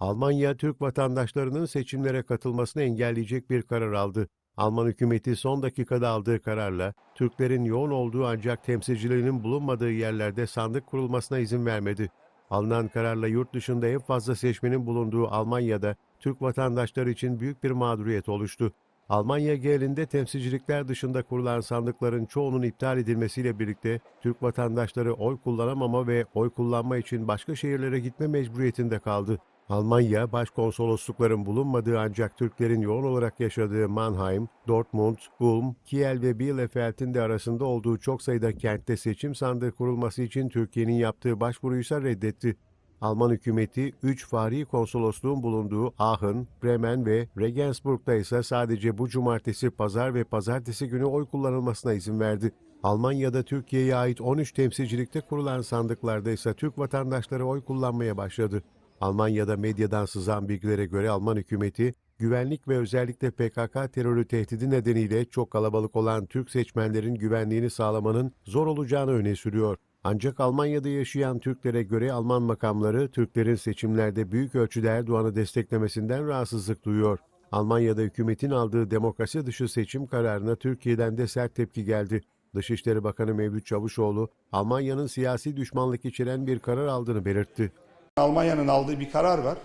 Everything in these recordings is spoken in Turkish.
Almanya, Türk vatandaşlarının seçimlere katılmasını engelleyecek bir karar aldı. Alman hükümeti son dakikada aldığı kararla Türklerin yoğun olduğu ancak temsilcilerinin bulunmadığı yerlerde sandık kurulmasına izin vermedi. Alınan kararla yurt dışında en fazla seçmenin bulunduğu Almanya'da Türk vatandaşları için büyük bir mağduriyet oluştu. Almanya genelinde temsilcilikler dışında kurulan sandıkların çoğunun iptal edilmesiyle birlikte Türk vatandaşları oy kullanamama ve oy kullanma için başka şehirlere gitme mecburiyetinde kaldı. Almanya, başkonsoloslukların bulunmadığı ancak Türklerin yoğun olarak yaşadığı Mannheim, Dortmund, Ulm, Kiel ve Bielefeld'in de arasında olduğu çok sayıda kentte seçim sandığı kurulması için Türkiye'nin yaptığı başvuruyu ise reddetti. Alman hükümeti 3 fari konsolosluğun bulunduğu Aachen, Bremen ve Regensburg'da ise sadece bu cumartesi, pazar ve pazartesi günü oy kullanılmasına izin verdi. Almanya'da Türkiye'ye ait 13 temsilcilikte kurulan sandıklarda ise Türk vatandaşları oy kullanmaya başladı. Almanya'da medyadan sızan bilgilere göre Alman hükümeti, güvenlik ve özellikle PKK terörü tehdidi nedeniyle çok kalabalık olan Türk seçmenlerin güvenliğini sağlamanın zor olacağını öne sürüyor. Ancak Almanya'da yaşayan Türklere göre Alman makamları Türklerin seçimlerde büyük ölçüde Erdoğan'ı desteklemesinden rahatsızlık duyuyor. Almanya'da hükümetin aldığı demokrasi dışı seçim kararına Türkiye'den de sert tepki geldi. Dışişleri Bakanı Mevlüt Çavuşoğlu, Almanya'nın siyasi düşmanlık içeren bir karar aldığını belirtti. Almanya'nın aldığı bir karar var.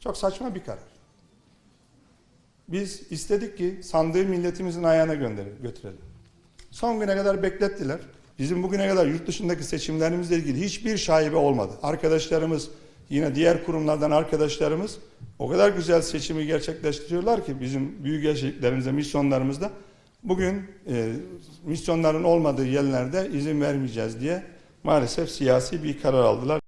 Çok saçma bir karar. Biz istedik ki sandığı milletimizin ayağına gönderelim, götürelim. Son güne kadar beklettiler. Bizim bugüne kadar yurt dışındaki seçimlerimizle ilgili hiçbir şaibe olmadı. Arkadaşlarımız, yine diğer kurumlardan arkadaşlarımız o kadar güzel seçimi gerçekleştiriyorlar ki bizim büyük elçiliklerimizde, misyonlarımızda bugün e, misyonların olmadığı yerlerde izin vermeyeceğiz diye maalesef siyasi bir karar aldılar.